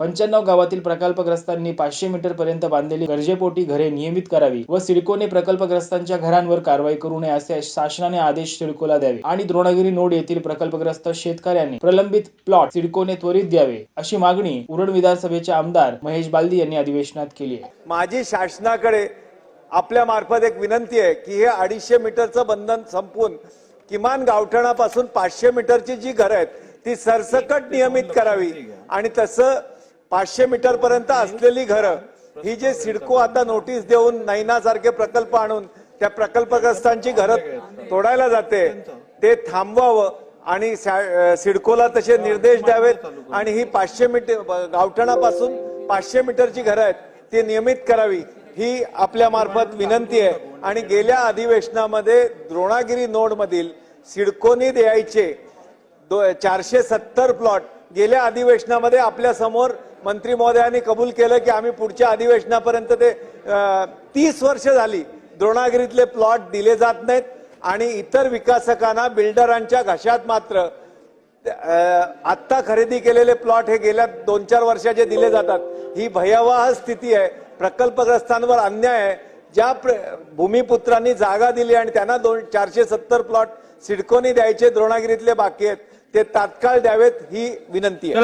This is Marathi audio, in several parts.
पंच्याण्णव गावातील प्रकल्पग्रस्तांनी पाचशे मीटर पर्यंत बांधलेली गरजेपोटी घरे नियमित करावी व सिडकोने प्रकल्पग्रस्तांच्या घरांवर कारवाई करू नये असे शासनाने आदेश सिडकोला द्यावे आणि द्रोणागिरी नोड येथील प्रकल्पग्रस्त शेतकऱ्यांनी प्रलंबित प्लॉट सिडकोने त्वरित द्यावे अशी मागणी उरण विधानसभेचे आमदार महेश बालदी यांनी अधिवेशनात केली आहे. माझी शासनाकडे आपल्या मार्फत एक विनंती आहे की हे अडीचशे मीटरचं बंधन संपून किमान गावठणापासून पाचशे मीटरची जी घरं आहेत ती सरसकट नियमित करावी. आणि तसं पाचशे मीटर पर्यंत असलेली घरं ही जे सिडको आता नोटीस देऊन नैनासारखे प्रकल्प आणून त्या प्रकल्पग्रस्तांची घरं तोडायला जाते ते थांबवावं आणि सिडकोला तसे निर्देश द्यावेत आणि ही पाचशे मीटर गावठणापासून पाचशे मीटरची घरं आहेत ती नियमित करावी ही आपल्या मार्फत विनंती आहे. आणि गेल्या अधिवेशनामध्ये द्रोणागिरी नोड मधील सिडकोनी द्यायचे दो- चारशे सत्तर प्लॉट गेल्या अधिवेशनामध्ये आपल्यासमोर मंत्री महोदयांनी कबूल केलं की आम्ही पुढच्या अधिवेशनापर्यंत ते तीस वर्ष झाली द्रोणागिरीतले प्लॉट दिले जात नाहीत आणि इतर विकासकांना बिल्डरांच्या घशात मात्र आत्ता खरेदी केलेले प्लॉट हे गेल्या दोन चार वर्षाचे दिले जातात. ही भयावह स्थिती आहे. प्रकल्पग्रस्तांवर अन्याय आहे. ज्या प्र- भूमिपुत्रांनी जागा दिली आणि त्यांना दोन चारशे सत्तर प्लॉट सिडकोनी द्यायचे द्रोणागिरीतले बाकी आहेत ते तात्काळ द्यावेत ही विनंती आहे.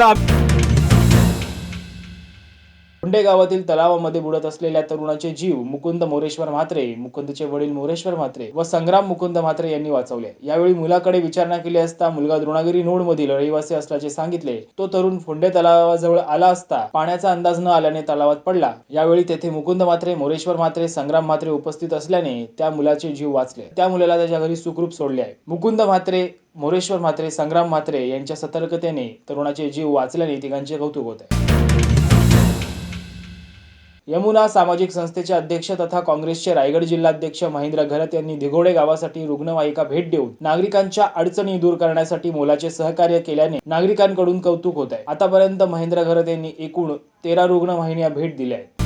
मुंडे गावातील तलावामध्ये बुडत असलेल्या तरुणाचे जीव मुकुंद मोरेश्वर म्हात्रे मुकुंदचे वडील मोरेश्वर म्हात्रे व संग्राम मुकुंद म्हात्रे यांनी वाचवले. यावेळी मुलाकडे विचारणा केली असता मुलगा द्रोणागिरी नोड मधील रहिवासी असल्याचे सांगितले. तो तरुण फोंडे तलावाजवळ आला असता पाण्याचा अंदाज न आल्याने तलावात पडला. यावेळी तेथे मुकुंद म्हात्रे मोरेश्वर म्हात्रे संग्राम म्हात्रे उपस्थित असल्याने त्या मुलाचे जीव वाचले. त्या मुलाला त्याच्या घरी सुखरूप सोडले आहे. मुकुंद म्हात्रे मोरेश्वर म्हात्रे संग्राम म्हात्रे यांच्या सतर्कतेने तरुणाचे जीव वाचल्याने तिघांचे कौतुक होत आहे. यमुना सामाजिक संस्थेचे अध्यक्ष तथा काँग्रेसचे रायगड जिल्हाध्यक्ष महेंद्र घरत यांनी दिघोडे गावासाठी रुग्णवाहिका भेट देऊन नागरिकांच्या अडचणी दूर करण्यासाठी मोलाचे सहकार्य केल्याने नागरिकांकडून कौतुक होत आहे. आतापर्यंत महेंद्र घरत यांनी एकूण तेरा रुग्णवाहिन्या भेट दिल्या आहेत.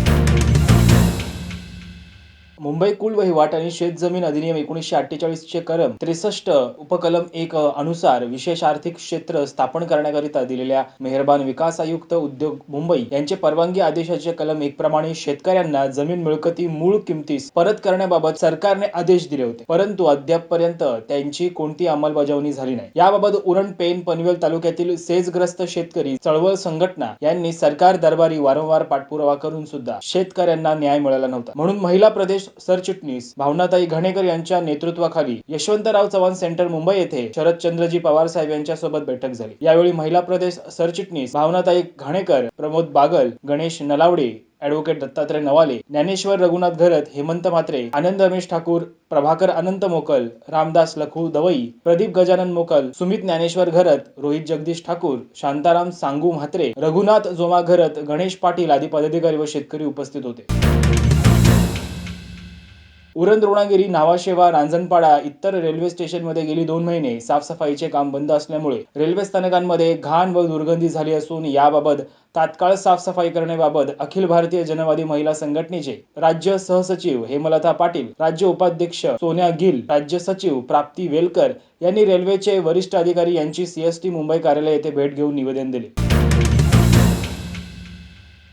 मुंबई कुल वहिवाट आणि शेतजमीन अधिनियम एकोणीसशे अठ्ठेचाळीसचे कलम त्रेसष्ट उपकलम एक अनुसार विशेष आर्थिक क्षेत्र स्थापन करण्याकरिता दिलेल्या मेहरबान विकास आयुक्त उद्योग मुंबई यांचे परवानगी आदेशाचे कलम एक प्रमाणे शेतकऱ्यांना जमीन मिळकती मूळ किमतीस परत करण्याबाबत सरकारने आदेश दिले होते. परंतु अद्यापपर्यंत त्यांची कोणती अंमलबजावणी झाली नाही. याबाबत उरण पेन पनवेल तालुक्यातील सेजग्रस्त शेतकरी चळवळ संघटना यांनी सरकार दरबारी वारंवार पाठपुरावा करून सुद्धा शेतकऱ्यांना न्याय मिळाला नव्हता. म्हणून महिला प्रदेश सरचिटणीस भावनाताई घणेकर यांच्या नेतृत्वाखाली यशवंतराव चव्हाण सेंटर मुंबई येथे शरदचंद्रजी पवार साहेब यांच्या सोबत बैठक झाली. यावेळी महिला प्रदेश सरचिटणीस भावनाताई घाणेकर प्रमोद बागल गणेश नलावडे ऍडव्होकेट दत्तात्रय नवाले ज्ञानेश्वर रघुनाथ घरत हेमंत म्हात्रे आनंद रमेश ठाकूर प्रभाकर अनंत मोकल रामदास लखू दवई प्रदीप गजानन मोकल सुमित ज्ञानेश्वर घरत रोहित जगदीश ठाकूर शांताराम सांगू म्हात्रे रघुनाथ जोमा घरत गणेश पाटील आदी पदाधिकारी व शेतकरी उपस्थित होते. उरण द्रोणागिरी नावाशेवा रांजणपाडा इतर रेल्वे स्टेशनमध्ये गेली दोन महिने साफसफाईचे काम बंद असल्यामुळे रेल्वे स्थानकांमध्ये घाण व दुर्गंधी झाली असून याबाबत तात्काळ साफसफाई करण्याबाबत अखिल भारतीय जनवादी महिला संघटनेचे राज्य सहसचिव हेमलता पाटील राज्य उपाध्यक्ष सोन्या गिल राज्य सचिव प्राप्ती वेलकर यांनी रेल्वेचे वरिष्ठ अधिकारी यांची सीएसटी मुंबई कार्यालय येथे भेट घेऊन निवेदन दिले.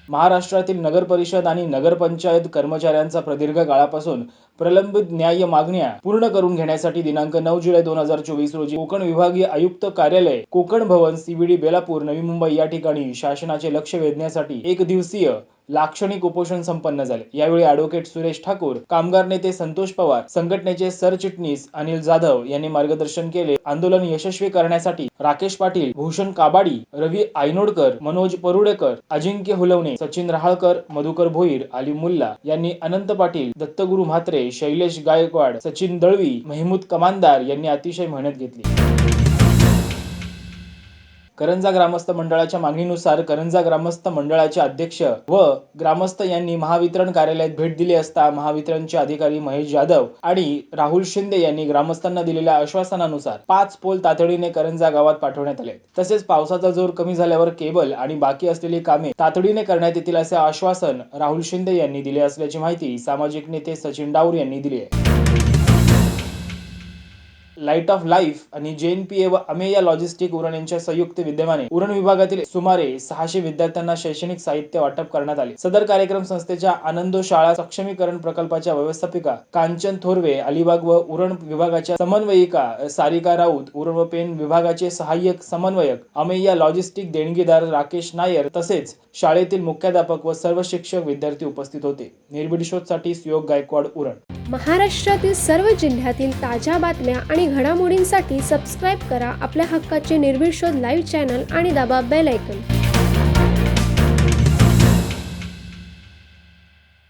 महाराष्ट्रातील नगर परिषद आणि नगरपंचायत कर्मचाऱ्यांचा प्रदीर्घ काळापासून प्रलंबित न्याय्य मागण्या पूर्ण करून घेण्यासाठी दिनांक नऊ जुलै दोन हजार चोवीस रोजी कोकण विभागीय आयुक्त कार्यालय कोकण भवन सीबीडी बेलापूर नवी मुंबई या ठिकाणी शासनाचे लक्ष वेधण्यासाठी एक दिवसीय लाक्षणिक उपोषण संपन्न झाले. यावेळी ॲडव्होकेट सुरेश ठाकूर कामगार नेते संतोष पवार संघटनेचे सरचिटणीस अनिल जाधव यांनी मार्गदर्शन केले. आंदोलन यशस्वी करण्यासाठी राकेश पाटील भूषण काबाडी रवी आयनोडकर मनोज परुडेकर अजिंक्य हुलवणे सचिन रहाळकर मधुकर भोईर अली मुल्ला यांनी अनंत पाटील दत्तगुरु म्हात्रे शैलेश गायकवाड सचिन दळवी महमूद कमानदार यांनी अतिशय मेहनत घेतली. करंजा ग्रामस्थ मंडळाच्या मागणीनुसार करंजा ग्रामस्थ मंडळाचे अध्यक्ष व ग्रामस्थ यांनी महावितरण कार्यालयात भेट दिली असता महावितरणचे अधिकारी महेश जाधव आणि राहुल शिंदे यांनी ग्रामस्थांना दिलेल्या आश्वासनानुसार पाच पोल तातडीने करंजा गावात पाठवण्यात आले तसेच पावसाचा जोर कमी झाल्यावर केबल आणि बाकी असलेली कामे तातडीने करण्यात येतील असे आश्वासन राहुल शिंदे यांनी दिले असल्याची माहिती सामाजिक नेते सचिन डाऊर यांनी दिली आहे. लाइट ऑफ लाईफ आणि जेएनपीए व अमेया लॉजिस्टिक उरण यांच्या संयुक्त विद्यमाने उरण विभागातील सुमारे सहाशे विद्यार्थ्यांना शैक्षणिक साहित्य वाटप करण्यात आले. सदर कार्यक्रम संस्थेच्या आनंदो शाळा सक्षमीकरण प्रकल्पाच्या व्यवस्थापिका कांचन थोरवे अलिबाग व उरण विभागाच्या समन्वयिका सारिका राऊत उरण व पेन विभागाचे सहाय्यक समन्वयक अमेया लॉजिस्टिक देणगीदार राकेश नायर तसेच शाळेतील मुख्याध्यापक व सर्व शिक्षक विद्यार्थी उपस्थित होते. निर्भीड शोधसाठी सुयोग गायकवाड उरण. महाराष्ट्रातील सर्व जिल्ह्यातील ताज्या बातम्या आणि घडामोडींसाठी सबस्क्राईब करा आपल्या हक्काचे निर्भीड शोध लाईव्ह चॅनल आणि दाबा बेल ऐकन